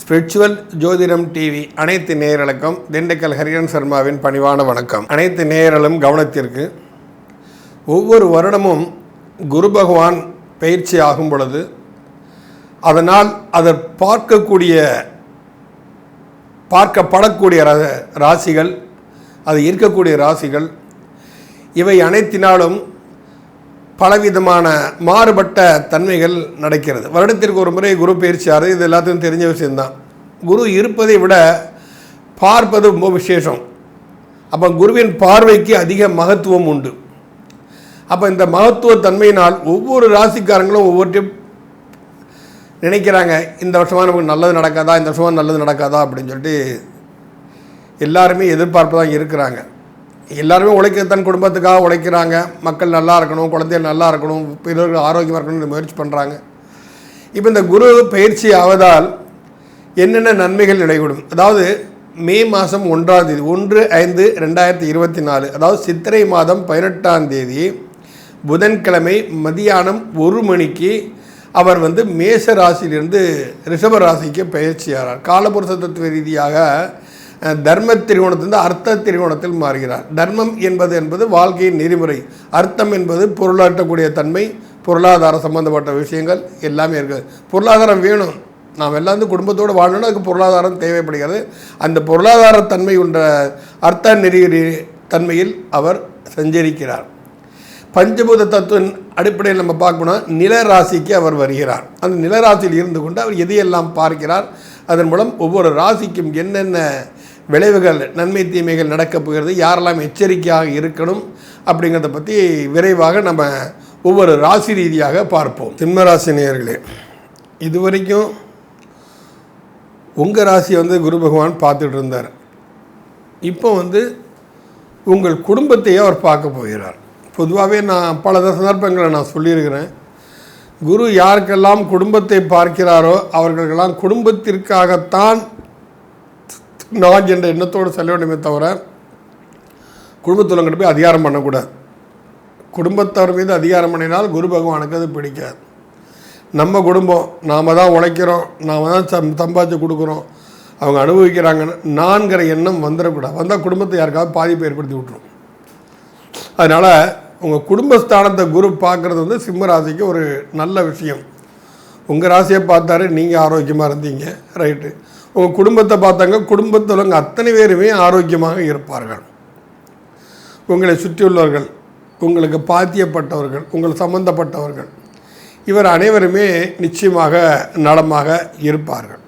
Spiritual ஜோதிடம் TV அனைத்து நேயர்களுக்கும் திண்டுக்கல் ஹரிஹரன் சர்மாவின் பணிவான வணக்கம். அனைத்து நேயர்களும் கவனத்திற்கு. ஒவ்வொரு வருடமும் குரு பகவான் பயிற்சி ஆகும் பொழுது அதனால் அதை பார்க்கக்கூடிய பார்க்கப்படக்கூடிய ராசிகள் அது இருக்கக்கூடிய ராசிகள் இவை அனைத்தினாலும் பலவிதமான மாறுபட்ட தன்மைகள் நடக்கிறது. வருடத்திற்கு ஒரு முறை குரு பயிற்சியாரு இது எல்லாத்துக்கும் தெரிஞ்ச விஷயம்தான். குரு இருப்பதை விட பார்ப்பது ரொம்ப விசேஷம். அப்போ குருவின் பார்வைக்கு அதிக மகத்துவம் உண்டு. அப்போ இந்த மகத்துவ தன்மையினால் ஒவ்வொரு ராசிக்காரங்களும் ஒவ்வொருத்தையும் நினைக்கிறாங்க இந்த வருஷமாக நமக்கு நல்லது நடக்காதா இந்த வருஷமாக நல்லது நடக்காதா அப்படின்னு சொல்லிட்டு எல்லாருமே எதிர்பார்ப்பு தான் இருக்கிறாங்க. எல்லாருமே உழைக்க தன் குடும்பத்துக்காக உழைக்கிறாங்க. மக்கள் நல்லா இருக்கணும் குழந்தைகள் நல்லா இருக்கணும் பிறர்கள் ஆரோக்கியமாக இருக்கணும்னு முயற்சி பண்ணுறாங்க இப்போ இந்த குரு பயிற்சி ஆவதால் என்னென்ன நன்மைகள் நடைபெறும் அதாவது மே மாதம் ஒன்றாம் தேதி ஒன்று ஐந்து ரெண்டாயிரத்தி இருபத்தி நாலு அதாவது சித்திரை மாதம் பதினெட்டாம் தேதி புதன்கிழமை மதியானம் ஒரு மணிக்கு அவர் வந்து மேச ராசியிலிருந்து ரிஷப ராசிக்கு பயிற்சியாகிறார். காலபுருஷ தத்துவ ரீதியாக தர்ம திரிகோணத்திலிருந்து அர்த்த திரிகோணத்தில் மாறுகிறார். தர்மம் என்பது என்பது வாழ்க்கையின் நெறிமுறை. அர்த்தம் என்பது பொருளாட்டக்கூடிய தன்மை பொருளாதார சம்பந்தப்பட்ட விஷயங்கள் எல்லாமே இருக்குது. பொருளாதாரம் வேணும். நாம் எல்லாம் வந்து குடும்பத்தோடு வாழணும்னா அதுக்கு பொருளாதாரம் தேவைப்படுகிறது. அந்த பொருளாதார தன்மை உண்ட அர்த்த நெறி தன்மையில் அவர் சஞ்சரிக்கிறார். பஞ்சபூத தத்துவின் அடிப்படையில் நம்ம பார்க்கணும்னா நில ராசிக்கு அவர் வருகிறார். அந்த நில ராசியில் இருந்து கொண்டு அவர் எதையெல்லாம் பார்க்கிறார்? அதன் மூலம் ஒவ்வொரு ராசிக்கும் என்னென்ன விளைவுகள் நன்மை தீமைகள் நடக்கப் போகிறது யாரெல்லாம் எச்சரிக்கையாக இருக்கணும் அப்படிங்கிறத பற்றி விரைவாக நம்ம ஒவ்வொரு ராசி ரீதியாக பார்ப்போம். சிம்மராசினியர்களே இது வரைக்கும் இதுவரைக்கும் உங்கள் ராசியை வந்து குரு பகவான் பார்த்துட்டு இருந்தார். இப்போ வந்து உங்கள் குடும்பத்தையே அவர் பார்க்க போகிறார். பொதுவாகவே நான் பல சந்தர்ப்பங்களை நான் சொல்லியிருக்கிறேன். குரு யாருக்கெல்லாம் குடும்பத்தை பார்க்கிறாரோ அவர்களுக்கெல்லாம் குடும்பத்திற்காகத்தான் நான் என்ற எண்ணத்தோடு செல்ல வேண்டுமே தவிர குடும்பத்துலங்கிட்ட போய் அதிகாரம் பண்ணக்கூடாது. குடும்பத்தவர் மீது அதிகாரம் பண்ணினால் குரு பகவானுக்கு அது பிடிக்காது. நம்ம குடும்பம் நாம் தான் உழைக்கிறோம் நாம் தான் சம் சம்பாதிச்சு கொடுக்குறோம் அவங்க அனுபவிக்கிறாங்கன்னு நான்கிற எண்ணம் வந்துடக்கூடாது. வந்தால் குடும்பத்தை யாருக்காவது பாதிப்பை ஏற்படுத்தி விட்டுரும். அதனால் உங்கள் குடும்பஸ்தானத்தை குரு பார்க்குறது வந்து சிம்ம ராசிக்கு ஒரு நல்ல விஷயம். உங்கள் ராசியை பார்த்தாரு நீங்கள் ஆரோக்கியமாக இருந்தீங்க. ரைட்டு. உங்கள் குடும்பத்தை பார்த்தாங்க குடும்பத்தில் அத்தனை பேருமே ஆரோக்கியமாக இருப்பார்கள். உங்களை சுற்றியுள்ளவர்கள் உங்களுக்கு பாத்தியப்பட்டவர்கள் உங்கள் சம்பந்தப்பட்டவர்கள் இவர் அனைவருமே நிச்சயமாக நலமாக இருப்பார்கள்.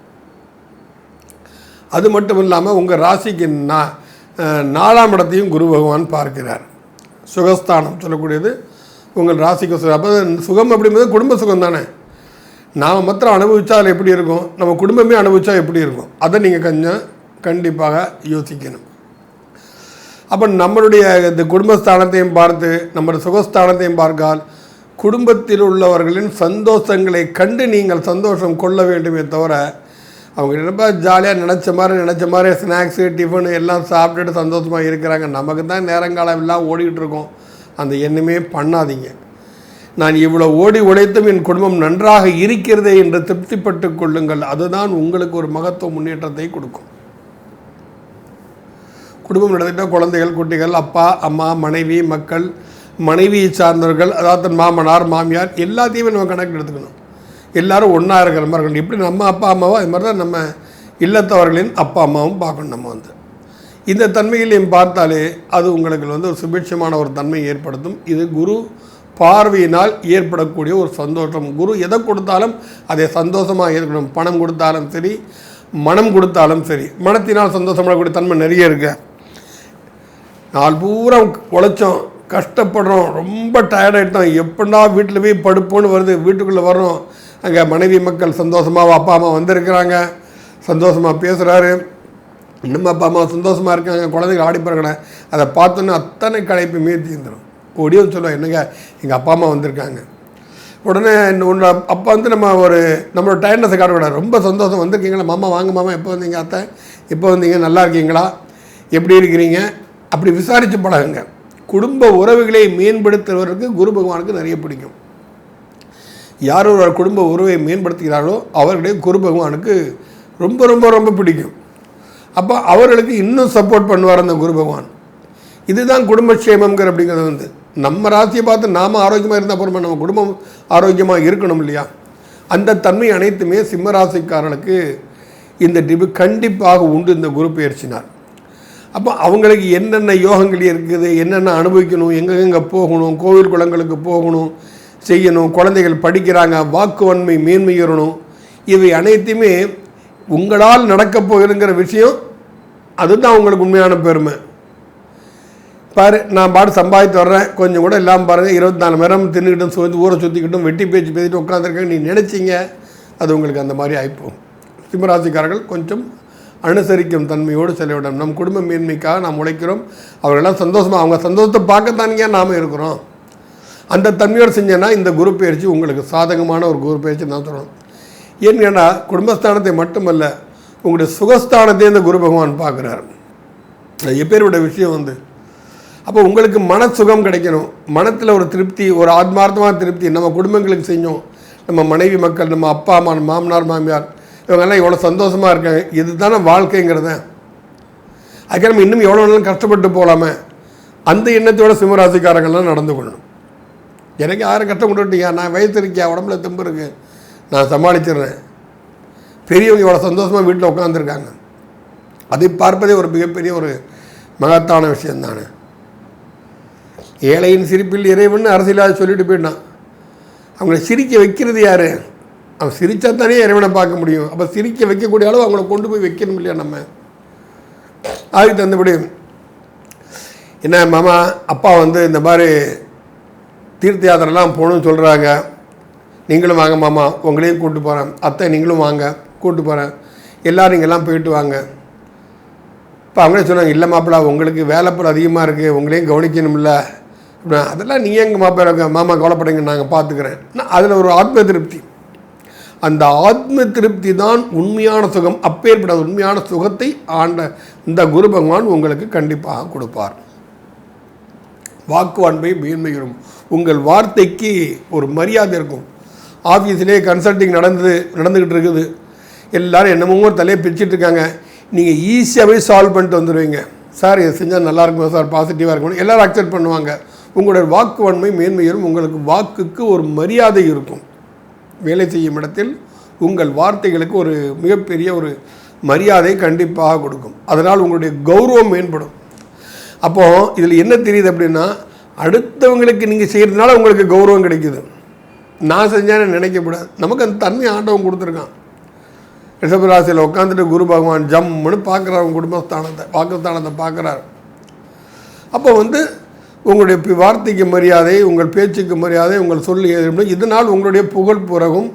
அது மட்டும் இல்லாமல் உங்கள் ராசிக்கு நா நாலாம் இடத்தையும் குரு பகவான் பார்க்கிறார். சுகஸ்தானம் சொல்லக்கூடியது. உங்கள் ராசிக்கு அப்போ சுகம் அப்படிங்கிறது குடும்ப சுகம் தானே நாம் மாத்திரம் அனுபவித்தால் அதில் எப்படி இருக்கும்? நம்ம குடும்பமே அனுபவித்தா எப்படி இருக்கும்? அதை நீங்கள் கொஞ்சம் கண்டிப்பாக யோசிக்கணும். அப்போ நம்மளுடைய இந்த குடும்பஸ்தானத்தையும் பார்த்து நம்முடைய சுகஸ்தானத்தையும் பார்க்கால் குடும்பத்தில் உள்ளவர்களின் சந்தோஷங்களை கண்டு நீங்கள் சந்தோஷம் கொள்ள வேண்டுமே தவிர அவங்க ரொம்ப ஜாலியாக நினச்ச மாதிரி நினச்ச மாதிரி ஸ்நாக்ஸு டிஃபனு எல்லாம் சாப்பிட்டுட்டு சந்தோஷமாக இருக்கிறாங்க. நமக்கு தான் நேரங்காலம் எல்லாம் ஓடிக்கிட்டு இருக்கோம். அந்த எண்ணமே பண்ணாதீங்க. நான் இவ்வளோ ஓடி உழைத்தும் என் குடும்பம் நன்றாக இருக்கிறதே என்று திருப்திப்பட்டு கொள்ளுங்கள். அதுதான் உங்களுக்கு ஒரு மகத்துவ முன்னேற்றத்தை கொடுக்கும். குடும்பம் நடத்திட்டால் குழந்தைகள் குட்டிகள் அப்பா அம்மா மனைவி மக்கள் மனைவியை சார்ந்தவர்கள் அதாவது மாமனார் மாமியார் எல்லாத்தையுமே நம்ம கணக்கு எடுத்துக்கணும். எல்லாரும் ஒன்றா இருக்கிற மாதிரி இருக்கணும். எப்படி நம்ம அப்பா அம்மாவோ? அது மாதிரி தான் நம்ம இல்லத்தவர்களின் அப்பா அம்மாவும் பார்க்கணும் நம்ம வந்து. இந்த தன்மைகளையும் பார்த்தாலே அது உங்களுக்கு வந்து ஒரு சுபிட்சமான ஒரு தன்மை ஏற்படுத்தும். இது குரு பார்வையினால் ஏற்படக்கூடிய ஒரு சந்தோஷம். குரு எதை கொடுத்தாலும் அதை சந்தோஷமாக இருக்கணும் பணம் கொடுத்தாலும் சரி மனம் கொடுத்தாலும் சரி. மனத்தினால் சந்தோஷப்படக்கூடிய தன்மை நிறைய இருக்கு. நாள் பூரா உழைச்சோம் கஷ்டப்படுறோம் ரொம்ப டயர்டாயிட்டோம் எப்படா வீட்டில் போய் படுப்போன்னு வருது. வீட்டுக்குள்ளே வர்றோம். அங்கே மனைவி மக்கள் சந்தோஷமாக அப்பா அம்மா வந்திருக்கிறாங்க. சந்தோஷமாக பேசுகிறாரு இன்னும் அப்பா அம்மா சந்தோஷமாக இருக்காங்க. குழந்தைங்க ஆடி பிறகுன அதை பார்த்தோன்னே அத்தனை களைப்புமே தீர்ந்துடும் ஒடியோன்னு சொல்லுவேன் என்னங்க? எங்கள் அப்பா அம்மா வந்திருக்காங்க. உடனே ஒன்று அப்போ வந்து நம்ம ஒரு நம்மளோட டயர்னஸை காட்டக்கூடாது ரொம்ப சந்தோஷம். வந்திருக்கீங்களா? மாமா வாங்க மாமா எப்போ வந்தீங்க அத்தை? எப்போ வந்தீங்க? நல்லா இருக்கீங்களா? எப்படி இருக்கிறீங்க? அப்படி விசாரித்து பழகுங்க. குடும்ப உறவுகளை மேம்படுத்துவதற்கு குரு பகவானுக்கு நிறைய பிடிக்கும். யார் ஒரு குடும்ப உறவை மேம்படுத்துகிறார்களோ அவர்களுடைய குரு பகவானுக்கு ரொம்ப ரொம்ப ரொம்ப பிடிக்கும். அப்போ அவர்களுக்கு இன்னும் சப்போர்ட் பண்ணுவார் அந்த குரு பகவான். இதுதான் குடும்பக்ஷேமங்கிற அப்படிங்கிறது வந்து. நம்ம ராசியை பார்த்து நாம் ஆரோக்கியமாக இருந்தால் அப்புறமா நம்ம குடும்பம் ஆரோக்கியமாக இருக்கணும் இல்லையா? அந்த தன்மை அனைத்துமே சிம்ம ராசிக்காரனுக்கு இந்த டிபு கண்டிப்பாக உண்டு. இந்த குரு பயிற்சினார் அப்போ அவங்களுக்கு என்னென்ன யோகங்கள் இருக்குது? என்னென்ன அனுபவிக்கணும்? எங்கெங்கே போகணும்? கோவில் குளங்களுக்கு போகணும் செய்யணும் குழந்தைகள் படிக்கிறாங்க வாக்குவன்மை மேன்மையுறணும் இவை அனைத்துமே உங்களால் நடக்கப் போகிறதுங்கிற விஷயம் அதுதான் உங்களுக்கு உண்மையான பெருமை. பாரு நான் பாட்டு சம்பாதித்து வர்றேன். கொஞ்சம் கூட இல்லாமல் பாருங்கள் இருபத்தி நாலு மணி நேரம் தின்னுக்கிட்டும் சுற்றி ஊரை சுற்றிக்கிட்டும் வெட்டி பேச்சு பேசிட்டு உட்காந்துருக்கேன் நீ நினச்சிங்க அது உங்களுக்கு அந்த மாதிரி ஆயிப்போம். சிம்மராசிக்காரர்கள் கொஞ்சம் அனுசரிக்கும் தன்மையோடு செலவிடும் நம் குடும்ப மேன்மைக்காக நாம் உழைக்கிறோம். அவர்களெல்லாம் சந்தோஷமாக அவங்க சந்தோஷத்தை பார்க்கத்தானுங்க நாம் இருக்கிறோம். அந்த தன்மையோடு செஞ்சேன்னா இந்த குரு பயிற்சி உங்களுக்கு சாதகமான ஒரு குரு பயிற்சி நான் சொல்லணும் ஏன்னா கேட்டால் குடும்பஸ்தானத்தை மட்டுமல்ல உங்களுடைய சுகஸ்தானத்தை இந்த குரு பகவான் பார்க்குறார். எப்பேருடைய விஷயம் வந்து அப்போ உங்களுக்கு மன சுகம் கிடைக்கணும். மனத்தில் ஒரு திருப்தி ஒரு ஆத்மார்த்தமான திருப்தி. நம்ம குடும்பங்களுக்கு செஞ்சோம். நம்ம மனைவி மக்கள் நம்ம அப்பா அம்மா மாமனார் மாமியார் இவங்கெல்லாம் எவ்வளோ சந்தோஷமாக இருக்காங்க. இதுதானே வாழ்க்கைங்கிறத. அதுக்காக நம்ம இன்னும் எவ்வளோ நாளும் கஷ்டப்பட்டு போகலாமே அந்த எண்ணத்தோட சிம்மராசிக்காரங்கள்லாம் நடந்து கொள்ளணும். எனக்கு யாரும் கஷ்டம் கொண்டுட்டீங்க நான் வயசு இருக்கியா? உடம்புல தெம்பு இருக்கு. நான் சமாளிச்சிடுறேன். பெரியவங்க இவ்வளோ சந்தோஷமாக வீட்டில் உட்காந்துருக்காங்க அதை பார்ப்பதே ஒரு மிகப்பெரிய ஒரு மகத்தான விஷயம்தானே. ஏழையின் சிரிப்பில் இறைவன் அரசியலாக சொல்லிட்டு போயிட்டான். அவங்கள சிரிக்க வைக்கிறது யார்? அவன் சிரித்தா தானே இறைவனை பார்க்க முடியும். அப்போ சிரிக்க வைக்கக்கூடிய அளவு அவங்கள கொண்டு போய் வைக்கணும் இல்லையா நம்ம? அதுக்கு தந்தபடி என்ன மாமா அப்பா வந்து இந்த மாதிரி தீர்த்த யாத்திரைலாம் போகணும்னு சொல்கிறாங்க நீங்களும் வாங்க மாமா உங்களையும் கூப்பிட்டு போகிறேன் அத்தை நீங்களும் வாங்க கூப்பிட்டு போகிறேன் எல்லோரும் நீங்கள்லாம் போயிட்டு வாங்க. இப்போ அவங்களே சொன்னாங்க இல்லை மாப்பிள்ளா உங்களுக்கு வேலைப்பட அதிகமாக இருக்குது உங்களையும் கவனிக்கணும்ல. அதெல்லாம் நீங்கள் எங்கள் மாப்பிள்ளை மாமா கவலைப்படுங்க நாங்கள் பார்த்துக்கிறேன் அதில் ஒரு ஆத்ம திருப்தி. அந்த ஆத்ம திருப்தி தான் உண்மையான சுகம். அப்பேற்பட்ட உண்மையான சுகத்தை ஆண்ட இந்த குரு பகவான் உங்களுக்கு கண்டிப்பாக கொடுப்பார். வாக்குவான்மை அன்பை மேன்மையும் உங்கள் வார்த்தைக்கு ஒரு மரியாதை இருக்கும். ஆஃபீஸ்லேயே கன்சல்டிங் நடந்தது நடந்துக்கிட்டு இருக்குது. எல்லோரும் என்னமோ தலையை பிரிச்சுட்டு இருக்காங்க. நீங்கள் ஈஸியாகவே சால்வ் பண்ணிட்டு வந்துடுவீங்க சார் இதை செஞ்சால் நல்லா இருக்குமா சார்? பாசிட்டிவாக இருக்கணும் எல்லோரும் அக்செப்ட் பண்ணுவாங்க. உங்களுடைய வாக்கு வன்மை உங்களுக்கு வாக்குக்கு ஒரு மரியாதை இருக்கும். வேலை செய்யும் இடத்தில் உங்கள் வார்த்தைகளுக்கு ஒரு மிகப்பெரிய ஒரு மரியாதை கண்டிப்பாக கொடுக்கும். அதனால் உங்களுடைய கௌரவம் மேம்படும். அப்போது இதில் என்ன தெரியுது அப்படின்னா அடுத்தவங்களுக்கு நீங்கள் செய்கிறதுனால உங்களுக்கு கௌரவம் கிடைக்குது. நான் செஞ்சேன்னு நினைக்கக்கூடாது. நமக்கு அந்த தன்மை ஆண்டவன் கொடுத்துருக்கான். ரிஷபராசியில் உட்காந்துட்டு குரு பகவான் ஜம்முன்னு பார்க்குறாரு குடும்பஸ்தானத்தை வாக்குஸ்தானத்தை பார்க்குறாரு. அப்போ வந்து உங்களுடைய வார்த்தைக்கு மரியாதை உங்கள் பேச்சுக்கு மரியாதை உங்கள் சொல்லி இதனால் உங்களுடைய புகழ் பிறகும்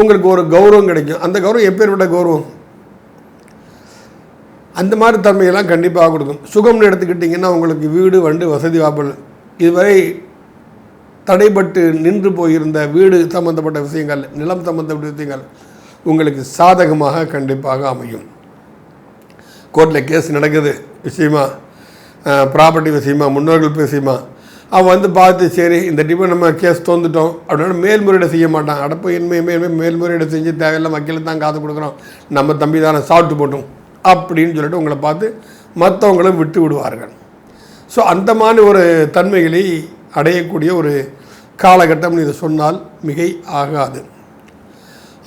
உங்களுக்கு ஒரு கௌரவம் கிடைக்கும். அந்த கௌரவம் எப்பேற்பட்ட கௌரவம்? அந்த மாதிரி தன்மையெல்லாம் கண்டிப்பாக கொடுக்கும். சுகம்னு எடுத்துக்கிட்டிங்கன்னா உங்களுக்கு வீடு வண்டு வசதி வாய்ப்புகள். இதுவரை தடைப்பட்டு நின்று போயிருந்த வீடு சம்மந்தப்பட்ட விஷயங்கள் நிலம் சம்மந்தப்பட்ட விஷயங்கள் உங்களுக்கு சாதகமாக கண்டிப்பாக அமையும். கோர்ட்டில் கேஸ் நடக்குது. விஷயமா ப்ராப்பர்ட்டி விஷயமா முன்னோர்கள் விஷயமா அவன் வந்து பார்த்து சரி இந்த டிப்பை நம்ம கேஸ் தோந்துட்டோம். அப்படின்னா மேல்முறையீடு செய்ய மாட்டான் அடப்பு என்மை மேல்மை மேல்முறையீடு செஞ்சு தேவையில்லை வக்கீல் தான் காது கொடுக்குறோம். நம்ம தம்பி தானே சாப்பிட்டு போட்டோம். அப்படின்னு சொல்லிட்டு உங்களை பார்த்து மற்றவங்களும் விட்டு விடுவார்கள். ஸோ அந்த மாதிரி ஒரு தன்மைகளை அடையக்கூடிய ஒரு காலகட்டம் இது சொன்னால் மிகை ஆகாது.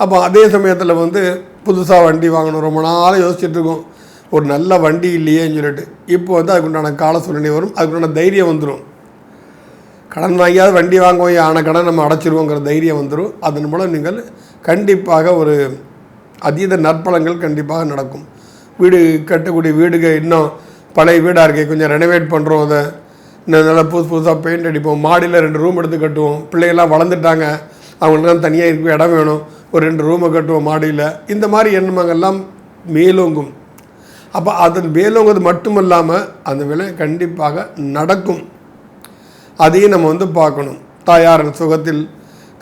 அப்போ அதே சமயத்தில் வந்து புதுசாக வண்டி வாங்கணும். ரொம்ப நாளாக யோசிச்சுட்ருக்கோம் ஒரு நல்ல வண்டி இல்லையேன்னு சொல்லிட்டு இப்போ வந்து அதுக்குண்டான கால சூழ்நிலை வரும். அதுக்குண்டான தைரியம் வந்துடும் கடன் வாங்கியாவது வண்டி வாங்குவோம் ஆன கடன் நம்ம அடைச்சிருவோங்கிற தைரியம் வந்துடும் அதன் மூலம் நீங்கள் கண்டிப்பாக ஒரு அதீத நற்பலங்கள் கண்டிப்பாக நடக்கும். வீடு கட்டக்கூடிய வீடுக இன்னும் பழைய வீடாக இருக்கே கொஞ்சம் ரெனோவேட் பண்ணுறோம் அதை. இன்னும் நல்லா புதுசு புதுசாக பெயிண்ட் அடிப்போம். மாடியில் ரெண்டு ரூம் எடுத்து கட்டுவோம். பிள்ளைகள்லாம் வளர்ந்துட்டாங்க. அவங்களுக்குலாம் தனியாக இருக்க இடம் வேணும். ஒரு ரெண்டு ரூமை கட்டுவோம் மாடியில். இந்த மாதிரி எண்ணமங்கள்லாம் மேலோங்கும். அப்போ அதன் மேலோங்கிறது மட்டுமல்லாமல் அந்த விலை கண்டிப்பாக நடக்கும். அதையும் நம்ம வந்து பார்க்கணும். தாயாரின் சுகத்தில்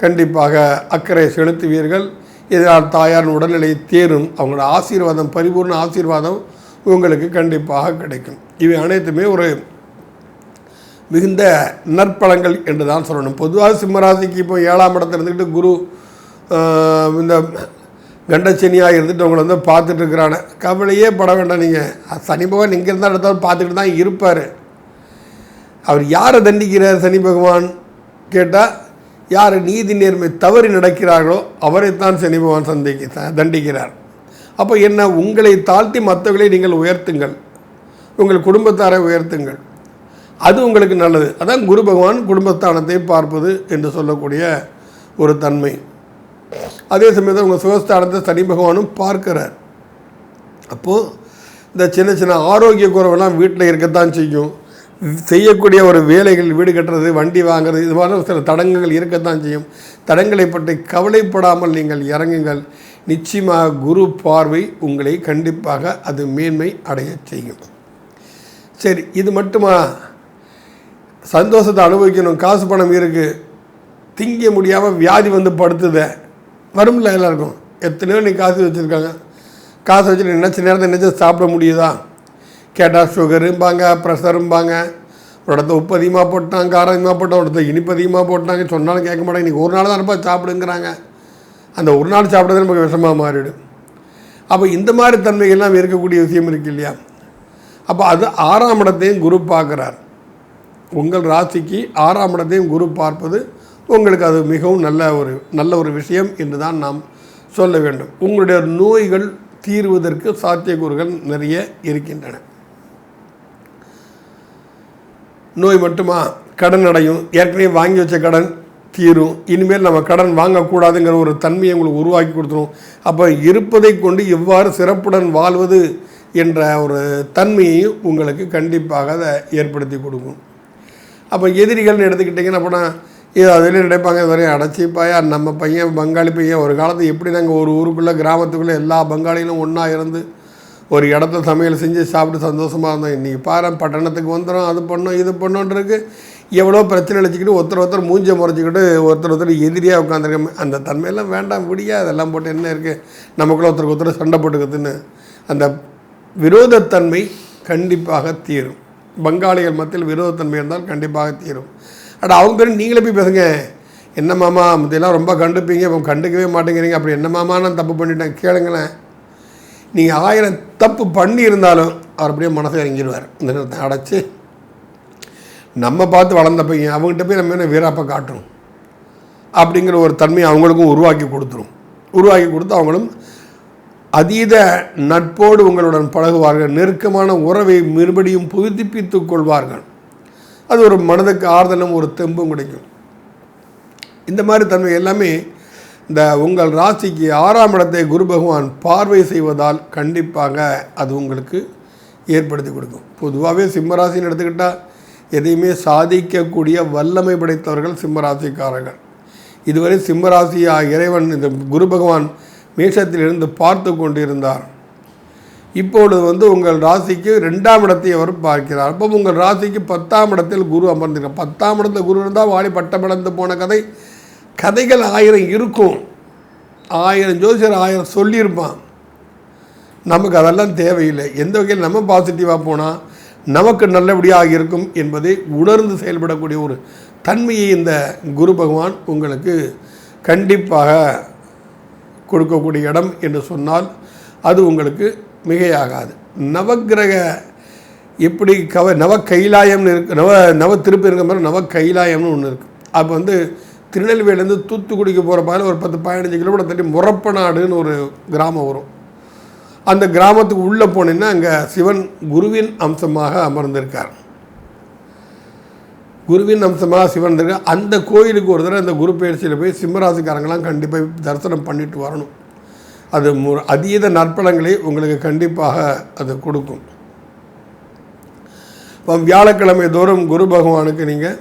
கண்டிப்பாக அக்கறை செலுத்துவீர்கள். இதனால் தாயாரின் உடல்நிலை தேரும். அவங்களோட ஆசீர்வாதம் பரிபூர்ண ஆசீர்வாதம் உங்களுக்கு கண்டிப்பாக கிடைக்கும். இவை அனைத்துமே ஒரு மிகுந்த நற்பலங்கள் என்று தான் சொல்லணும். பொதுவாக சிம்மராசிக்கு இப்போ ஏழாம் இடத்துல இருந்துக்கிட்டு குரு இந்த கண்டச்சனியாக இருந்துட்டு உங்களை வந்து பார்த்துட்டு இருக்கிறானே கவலையே பட வேண்டாம் நீங்கள் சனி பகவான் இங்கே இருந்தால் எடுத்தாலும் பார்த்துக்கிட்டு தான் இருப்பார். அவர் யாரை தண்டிக்கிறார் சனி பகவான்? கேட்டால் யார் நீதி நேர்மை தவறி நடக்கிறார்களோ அவரைத்தான் சனி பகவான் சந்திக்க தண்டிக்கிறார். அப்போ என்ன உங்களை தாழ்த்தி மற்றவர்களை நீங்கள் உயர்த்துங்கள். உங்கள் குடும்பத்தாரை உயர்த்துங்கள். அது உங்களுக்கு நல்லது. அதான் குரு பகவான் குடும்பஸ்தானத்தை பார்ப்பது என்று சொல்லக்கூடிய ஒரு தன்மை. அதே சமயத்தில் உங்கள் சுகஸ்தானத்தை சனி பகவானும் பார்க்கிறார். அப்போது இந்த சின்ன சின்ன ஆரோக்கிய குறைவெல்லாம் வீட்டில் இருக்கத்தான் செய்யும். செய்யக்கூடிய ஒரு வேலைகள் வீடு கட்டுறது வண்டி வாங்குறது இது மாதிரி சில தடங்கங்கள் இருக்கத்தான் செய்யும். தடங்களை பற்றி கவலைப்படாமல் நீங்கள் இறங்குங்கள். நிச்சயமாக குரு பார்வை உங்களை கண்டிப்பாக அது மேன்மை அடையச் செய்யும். சரி இது மட்டுமா? சந்தோஷத்தை அனுபவிக்கணும். காசு பணம் இருக்குது திங்க முடியாமல் வியாதி வந்து படுத்துத. வரும்ல எல்லாருக்கும் எத்தனையோ நீ காசு வச்சுருக்காங்க. காசு வச்சுட்டு நினச்ச நேரத்தை நினச்சி சாப்பிட முடியுதா? கேட்டால் சுகரும்பாங்க ப்ரெஷரும்பாங்க ஒரு இடத்த உப்பு அதிகமாக போட்டாங்க காரம் அதிகமாக போட்டான் ஒரு இடத்த இனிப்பு அதிகமாக போட்டாங்க. சொன்னாலும் கேட்க மாட்டாங்க. இன்றைக்கி ஒரு நாள் தான் இருப்பா சாப்பிடுங்கிறாங்க. அந்த ஒரு நாள் சாப்பிட்றது நமக்கு விஷமாக மாறிடும். அப்போ இந்த மாதிரி தன்மைகள்லாம் இருக்கக்கூடிய விஷயம் இருக்கு இல்லையா? அப்போ அது ஆறாம் இடத்தையும் குரு பார்க்குறார். உங்கள் ராசிக்கு ஆறாம் இடத்தையும் குரு பார்ப்பது உங்களுக்கு அது மிகவும் நல்ல ஒரு நல்ல ஒரு விஷயம் என்று தான் நாம் சொல்ல வேண்டும். உங்களுடைய நோய்கள் தீர்வதற்கு சாத்தியக்கூறுகள் நிறைய இருக்கின்றன. நோய் மட்டுமா? கடன் அடையும். ஏற்கனவே வாங்கி வச்ச கடன் தீரும். இனிமேல் நம்ம கடன் வாங்கக்கூடாதுங்கிற ஒரு தன்மையை உங்களுக்கு உருவாக்கி கொடுத்துரும். அப்போ இருப்பதை கொண்டு எவ்வாறு சிறப்புடன் வாழ்வது என்ற ஒரு தன்மையையும் உங்களுக்கு கண்டிப்பாக அதை ஏற்படுத்தி கொடுக்கும். அப்போ எதிரிகள்னு எடுத்துக்கிட்டிங்கன்னா அப்போ இது அதுலேயும் நினைப்பாங்க இது வரையும் அடைச்சிப்பாயா நம்ம பையன் பங்காளி பையன் ஒரு காலத்து எப்படி நாங்கள் ஒரு ஊருக்குள்ளே கிராமத்துக்குள்ளே எல்லா பங்காளிகளும் ஒன்றா இருந்து ஒரு இடத்த சமையல் செஞ்சு சாப்பிட்டு சந்தோஷமாக இருந்தோம். இன்றைக்கி பாரு பட்டணத்துக்கு வந்துடும் அது பண்ணோம் இது பண்ணோன்றிருக்கு எவ்வளோ பிரச்சனை அழைச்சிக்கிட்டு ஒருத்தர் ஒருத்தர் மூஞ்ச முறைச்சிக்கிட்டு ஒருத்தர் ஒருத்தர் எதிரியாக உட்காந்துருக்கோம் அந்த தன்மையெல்லாம் வேண்டாம் விடியா அதெல்லாம் போட்டு என்ன இருக்குது நமக்குள்ள ஒருத்தருக்கு ஒருத்தர் சண்டை போட்டுக்கிறதுன்னு அந்த விரோதத்தன்மை கண்டிப்பாக தீரும். பங்காளிகள் மத்தியில் விரோதத்தன்மை இருந்தால் கண்டிப்பாக தீரும். அட அவங்க பேர் நீங்களே போய் பேசுங்க. என்ன மாமா இதெல்லாம் ரொம்ப கண்டுப்பீங்க இப்போ கண்டுக்கவே மாட்டேங்கிறீங்க. அப்படி என்ன மாமா நான் தப்பு பண்ணிட்டேன்? கேளுங்களேன். நீங்கள் ஆயிரம் தப்பு பண்ணி இருந்தாலும் அவர் அப்படியே மனசை இறங்கிடுவார். இந்த நேரத்தை அடைச்சி நம்ம பார்த்து வளர்ந்த பையன் அவங்ககிட்ட போய் நம்ம என்ன வீராப்பை காட்டணும் அப்படிங்கிற ஒரு தன்மையை அவங்களுக்கும் உருவாக்கி கொடுத்துரும். உருவாக்கி கொடுத்து அவங்களும் அதீத நட்போடு உங்களுடன் பழகுவார்கள். நெருக்கமான உறவை மறுபடியும் புதுப்பித்துக் கொள்வார்கள். அது ஒரு மனதுக்கு ஆறுதலும் ஒரு தெம்பும் கிடைக்கும். இந்த மாதிரி தன்மை எல்லாமே இந்த உங்கள் ராசிக்கு ஆறாம் இடத்தை குரு பகவான் பார்வை செய்வதால் கண்டிப்பாக அது உங்களுக்கு ஏற்படுத்தி கொடுக்கும். பொதுவாகவே சிம்மராசின்னு எடுத்துக்கிட்டால் எதையுமே சாதிக்கக்கூடிய வல்லமை படைத்தவர்கள் சிம்மராசிக்காரர்கள் இதுவரை சிம்மராசியாக இறைவன் இந்த குரு பகவான் மேஷத்திலிருந்து பார்த்து கொண்டிருந்தார். இப்பொழுது வந்து உங்கள் ராசிக்கு ரெண்டாம் இடத்தை அவர் பார்க்கிறார். அப்போ உங்கள் ராசிக்கு பத்தாம் இடத்தில் குரு அமர்ந்திருக்கார் பத்தாம் இடத்தில் குரு இருந்தால் வாடி பட்டமடைந்து போன கதை கதைகள் ஆயிரம் இருக்கும். ஆயிரம் ஜோசியர் ஆயிரம் சொல்லியிருப்பான். நமக்கு அதெல்லாம் தேவையில்லை. எந்த வகையில் நம்ம பாசிட்டிவாக போனால் நமக்கு நல்லபடியாக இருக்கும் என்பதை உணர்ந்து செயல்படக்கூடிய ஒரு தன்மையை இந்த குரு பகவான் உங்களுக்கு கண்டிப்பாக கொடுக்கக்கூடிய இடம் என்று சொன்னால் அது உங்களுக்கு மிகையாகாது. நவக்கிரக எப்படி கவ நவ கைலாயம்னு இருக்கு நவ நவ திருப்பி இருக்கிற மாதிரி நவ கைலாயம்னு ஒன்று இருக்குது அப்போ வந்து திருநெல்வேலியிலேருந்து தூத்துக்குடிக்கு போகிற பாதையில் ஒரு பத்து பதினஞ்சு கிலோமீட்டர் தள்ளி முறப்பநாடுன்னு ஒரு கிராமம் வரும். அந்த கிராமத்துக்கு உள்ளே போனீங்கன்னா அங்கே சிவன் குருவின் அம்சமாக அமர்ந்திருக்கார். குருவின் அம்சமாக சிவன் இருக்க அந்த கோயிலுக்கு ஒரு தடவை அந்த குரு பயிற்சியில் போய் சிம்மராசிக்காரங்களாம் கண்டிப்பாக தரிசனம் பண்ணிட்டு வரணும். அது மு அதீத நற்பலங்களை உங்களுக்கு கண்டிப்பாக அது கொடுக்கும். இப்போ வியாழக்கிழமை தோறும் குரு பகவானுக்கு நீங்கள்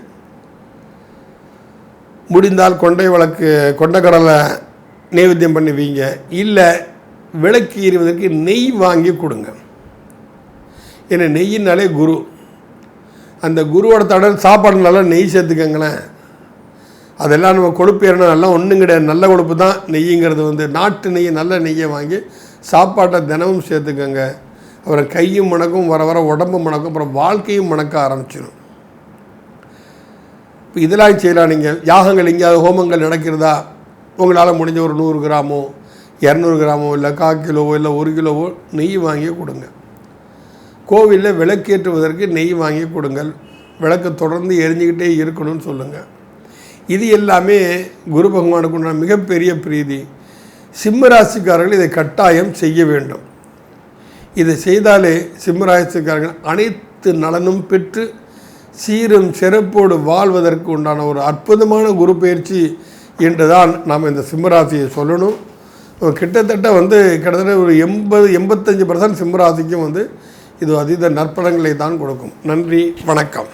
முடிந்தால் கொண்டை வழக்கு கொண்டக்கடலை நைவேத்தியம் பண்ணுவீங்க இல்லை விளக்கு எறிவதற்கு நெய் வாங்கி கொடுங்க. ஏன்னா நெய்யினாலே குரு. அந்த குருவோட தடவை சாப்பாடு நல்லா நெய் சேர்த்துக்கங்களேன். அதெல்லாம் நம்ம கொழுப்பு ஏறினா நல்லா ஒன்றும் கிடையாது. நல்ல கொழுப்பு தான். நெய்யுங்கிறது வந்து நாட்டு நெய் நல்ல நெய்யை வாங்கி சாப்பாட்டை தினமும் சேர்த்துக்கோங்க. அப்புறம் கையும் மணக்கும் வர வர உடம்பு மணக்கும் அப்புறம் வாழ்க்கையும் மணக்க ஆரம்பிச்சிடும் இப்போ இதெல்லாம் செய்யலாம் நீங்கள் யாகங்கள் எங்கேயாவது ஹோமங்கள் நடக்கிறதா? உங்களால் முடிஞ்ச ஒரு நூறு கிராமோ இரநூறு கிராமோ இல்லை கால் கிலோவோ இல்லை ஒரு கிலோவோ நெய் வாங்கி கொடுங்க. கோவிலில் விளக்கேற்றுவதற்கு நெய் வாங்கி கொடுங்கள். விளக்கு தொடர்ந்து எரிஞ்சுக்கிட்டே இருக்கணும்னு சொல்லுங்கள் இது எல்லாமே குரு பகவானுக்கு உண்டான மிகப்பெரிய பிரீதி. சிம்மராசிக்காரர்கள் இதை கட்டாயம் செய்ய வேண்டும். இதை செய்தாலே சிம்மராசிக்காரர்கள் அனைத்து நலனும் பெற்று சீரும் சிறப்போடு வாழ்வதற்கு உண்டான ஒரு அற்புதமான குரு பயிற்சி என்று தான் நாம் இந்த சிம்மராசியை சொல்லணும். கிட்டத்தட்ட வந்து கிட்டத்தட்ட ஒரு எண்பது எண்பத்தஞ்சு பர்சன்ட் சிம்மராசிக்கும் வந்து இது அதீத நற்பலன்களை தான் கொடுக்கும். நன்றி வணக்கம்.